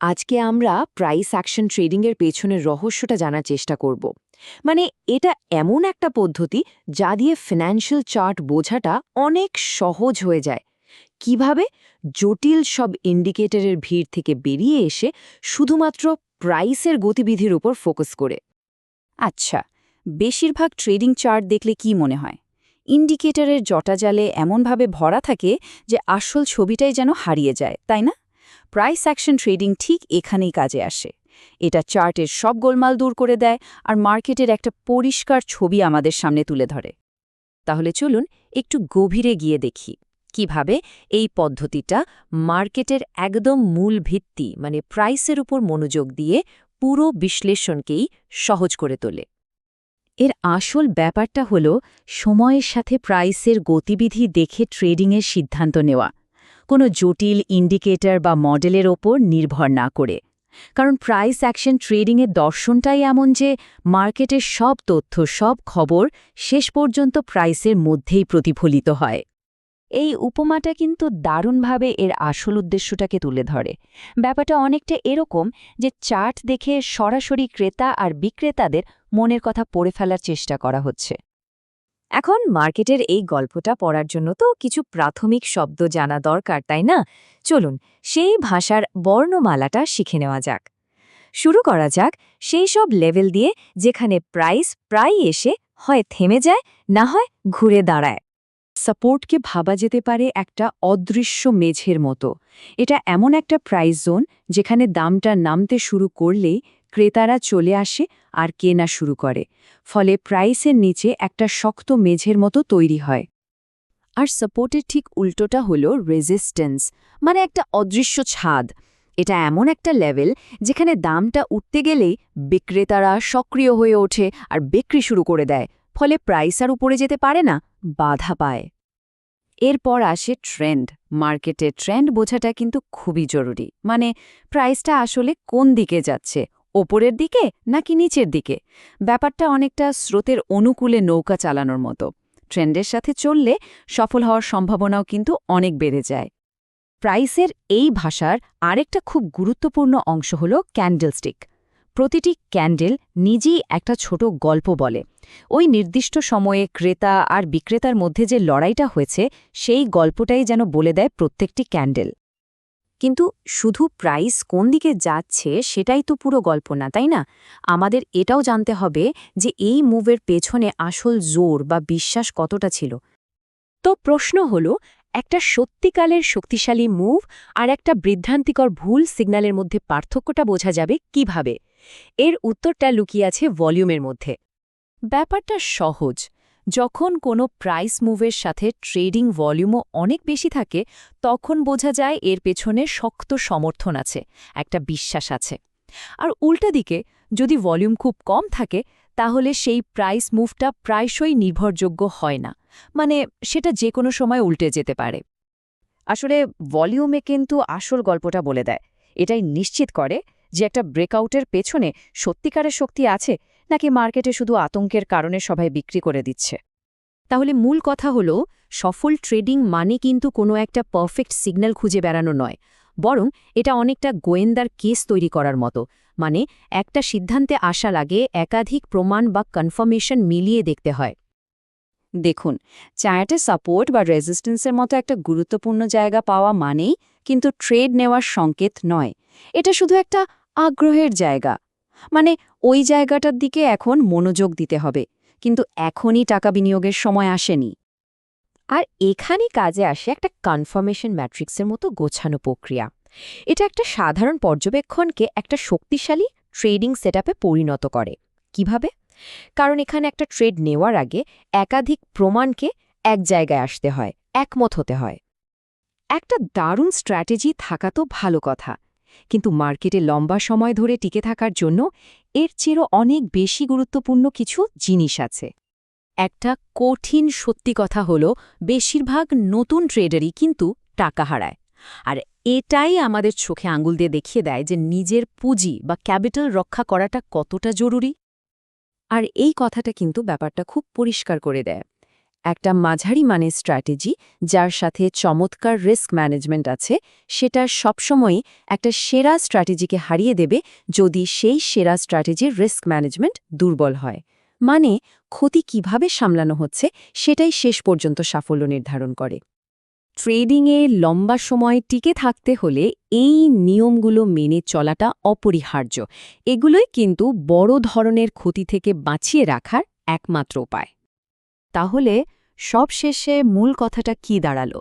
আজকে আমরা price action ট্রেডিংয়ের পেছনের রহস্যটা জানার চেষ্টা করব। মানে এটা এমন একটা পদ্ধতি যা দিয়ে ফিনান্সিয়াল চার্ট বোঝাটা অনেক সহজ হয়ে যায়। কীভাবে? জটিল সব ইন্ডিকেটরের ভিড় থেকে বেরিয়ে এসে শুধুমাত্র প্রাইসের গতিবিধির উপর ফোকাস করে। আচ্ছা বেশিরভাগ ট্রেডিং চার্ট দেখলে কি মনে হয়? ইন্ডিকেটরের জটাজালে এমনভাবে ভরা থাকে যে আসল ছবিটাই যেন হারিয়ে যায়, তাই না? প্রাইস অ্যাকশন ট্রেডিং ঠিক এখানেই কাজে আসে। এটা চার্টের সব গোলমাল দূর করে দেয় আর মার্কেটের একটা পরিষ্কার ছবি আমাদের সামনে তুলে ধরে। তাহলে চলুন একটু গভীরে গিয়ে দেখি কীভাবে এই পদ্ধতিটা মার্কেটের একদম মূল ভিত্তি মানে প্রাইসের উপর মনোযোগ দিয়ে পুরো বিশ্লেষণকেই সহজ করে তোলে। এর আসল ব্যাপারটা হল সময়ের সাথে প্রাইসের গতিবিধি দেখে ট্রেডিংয়ের সিদ্ধান্ত নেওয়া। কোনো জটিল ইন্ডিকেটর বা মডেলের ওপর নির্ভর না করে। কারণ প্রাইস অ্যাকশন ট্রেডিংয়ের দর্শনটাই এমন যে মার্কেটের সব তথ্য, সব খবর শেষ পর্যন্ত প্রাইসের মধ্যেই প্রতিফলিত হয়। এই উপমাটা কিন্তু দারুণভাবে এর আসল উদ্দেশ্যটাকে তুলে ধরে। ব্যাপারটা অনেকটা এরকম যে চার্ট দেখে সরাসরি ক্রেতা আর বিক্রেতাদের মনের কথা পড়ে ফেলার চেষ্টা করা হচ্ছে। এখন মার্কেটের এই গল্পটা পড়ার জন্য তো কিছু প্রাথমিক শব্দ জানা দরকার, তাই না? চলুন, সেই ভাষার বর্ণমালাটা শিখে নেওয়া যাক। শুরু করা যাক সেই সব লেভেল দিয়ে যেখানে প্রাইস প্রায় এসে হয় থেমে যায়, না হয় ঘুরে দাঁড়ায়। সাপোর্টকে ভাবা যেতে পারে একটা অদৃশ্য মেঝের মতো। এটা এমন একটা প্রাইস জোন যেখানে দামটা নামতে শুরু করলেই ক্রেতারা চলে আসে আর কেনা শুরু করে, ফলে প্রাইসের নিচে একটা শক্ত মেঝের মতো তৈরি হয়। আর সাপোর্টের ঠিক উল্টোটা হলো রেজিস্ট্যান্স মানে একটা অদৃশ্য ছাদ। এটা এমন একটা লেভেল যেখানে দামটা উঠতে গেলেই বিক্রেতারা সক্রিয় হয়ে ওঠে আর বিক্রি শুরু করে দেয়, ফলে প্রাইস আর উপরে যেতে পারে না, বাধা পায়। এরপর আসে ট্রেন্ড মার্কেটের ট্রেন্ড বোঝাটা কিন্তু খুবই জরুরি মানে প্রাইসটা আসলে কোন দিকে যাচ্ছে ওপরের দিকে নাকি নিচের দিকে? ব্যাপারটা অনেকটা স্রোতের অনুকূলে নৌকা চালানোর মতো। ট্রেন্ডের সাথে চললে সফল হওয়ার সম্ভাবনাও কিন্তু অনেক বেড়ে যায়। প্রাইসের এই ভাষার আরেকটা খুব গুরুত্বপূর্ণ অংশ হল ক্যান্ডেলস্টিক। প্রতিটি ক্যান্ডেল নিজেই একটা ছোট গল্প বলে। ওই নির্দিষ্ট সময়ে ক্রেতা আর বিক্রেতার মধ্যে যে লড়াইটা হয়েছে, সেই গল্পটাই যেন বলে দেয় প্রত্যেকটি ক্যান্ডেল। কিন্তু শুধু প্রাইস কোন দিকে যাচ্ছে সেটাই তো পুরো গল্প না, তাই না? আমাদের এটাও জানতে হবে যে এই মুভের পেছনে আসল জোর বা বিশ্বাস কতটা ছিল। তো প্রশ্ন হল, একটা সত্যিকালের শক্তিশালী মুভ আর একটা বৃদ্ধান্তিকর ভুল সিগন্যালের মধ্যে পার্থক্যটা বোঝা যাবে কীভাবে? এর উত্তরটা লুকিয়ে আছে ভলিউমের মধ্যে। ব্যাপারটা সহজ। যখন কোনো প্রাইস মুভের সাথে ট্রেডিং ভলিউমও অনেক বেশি থাকে, তখন বোঝা যায় এর পেছনে শক্ত সমর্থন আছে, একটা বিশ্বাস আছে। আর উল্টা দিকে, যদি ভলিউম খুব কম থাকে, তাহলে সেই প্রাইস মুভটা প্রায়শই নির্ভরযোগ্য হয় না। মানে সেটা যে কোনো সময় উল্টে যেতে পারে। আসলে ভলিউমে কিন্তু আসল গল্পটা বলে দেয়। এটাই নিশ্চিত করে যে একটা ব্রেকআউটের পেছনে সত্যিকারের শক্তি আছে নাকি মার্কেটে শুধু আতঙ্কের কারণে সবাই বিক্রি করে দিচ্ছে? তাহলে মূল কথা হল, সফল ট্রেডিং মানে কিন্তু কোনো একটা পারফেক্ট সিগন্যাল খুঁজে বেড়ানো নয়, বরং এটা অনেকটা গোয়েন্দার কেস তৈরি করার মতো মানে একটা সিদ্ধান্তে আসা লাগে একাধিক প্রমাণ বা কনফার্মেশন মিলিয়ে দেখতে হয়। দেখুন চায়াটে সাপোর্ট বা রেজিস্ট্যান্সের মতো একটা গুরুত্বপূর্ণ জায়গা পাওয়া মানেই কিন্তু ট্রেড নেওয়ার সংকেত নয়, এটা শুধু একটা আগ্রহের জায়গা। মানে ওই জায়গাটার দিকে এখন মনোযোগ দিতে হবে, কিন্তু এখনই টাকা বিনিয়োগের সময় আসেনি। আর এখানে কাজে আসে একটা কনফার্মেশন ম্যাট্রিক্সের মতো গোছানো প্রক্রিয়া। এটা একটা সাধারণ পর্যবেক্ষণকে একটা শক্তিশালী ট্রেডিং সেটআপে পরিণত করে। কীভাবে? কারণ এখানে একটা ট্রেড নেওয়ার আগে একাধিক প্রমাণকে এক জায়গায় আসতে হয়, একমত হতে হয়। একটা দারুণ স্ট্র্যাটেজি থাকা তো ভালো কথা। কিন্তু মার্কেটে লম্বা সময় ধরে টিকে থাকার জন্য এর চেয়েও অনেক বেশি গুরুত্বপূর্ণ কিছু জিনিস আছে। একটা কঠিন সত্যি কথা হল, বেশিরভাগ নতুন ট্রেডারই কিন্তু টাকা হারায়। আর এটাই আমাদের চোখে আঙুল দিয়ে দেখিয়ে দেয় যে নিজের পুঁজি বা ক্যাপিটাল রক্ষা করাটা কতটা জরুরি। আর এই কথাটা কিন্তু ব্যাপারটা খুব পরিষ্কার করে দেয়। একটা মাঝারি মানের স্ট্র্যাটেজি, যার সাথে চমৎকার রিস্ক ম্যানেজমেন্ট আছে, সেটা সবসময়ই একটা সেরা স্ট্র্যাটেজিকে হারিয়ে দেবে যদি সেই সেরা স্ট্র্যাটেজির রিস্ক ম্যানেজমেন্ট দুর্বল হয়। মানে ক্ষতি কীভাবে সামলানো হচ্ছে, সেটাই শেষ পর্যন্ত সাফল্য নির্ধারণ করে। ট্রেডিংয়ে লম্বা সময় টিকে থাকতে হলে এই নিয়মগুলো মেনে চলাটা অপরিহার্য। এগুলোই কিন্তু বড় ধরনের ক্ষতি থেকে বাঁচিয়ে রাখার একমাত্র উপায়। তাহলে সবশেষে মূল কথাটা কি দাঁড়াল?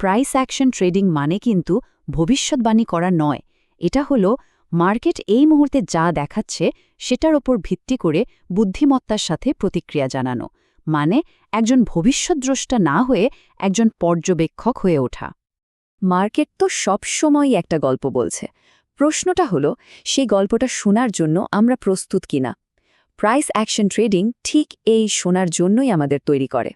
প্রাইস অ্যাকশন ট্রেডিং মানে কিন্তু ভবিষ্যৎবাণী করা নয়। এটা হলো মার্কেট এই মুহূর্তে যা দেখাচ্ছে, সেটার ওপর ভিত্তি করে বুদ্ধিমত্তার সাথে প্রতিক্রিয়া জানানো। মানে একজন ভবিষ্যদ্দ্রষ্টা না হয়ে একজন পর্যবেক্ষক হয়ে ওঠা। মার্কেট তো সবসময়ই একটা গল্প বলছে। প্রশ্নটা হলো, সেই গল্পটা শোনার জন্য আমরা প্রস্তুত কিনা? প্রাইস অ্যাকশন ট্রেডিং ঠিক এই শোনার জন্যই আমাদের তৈরি করে।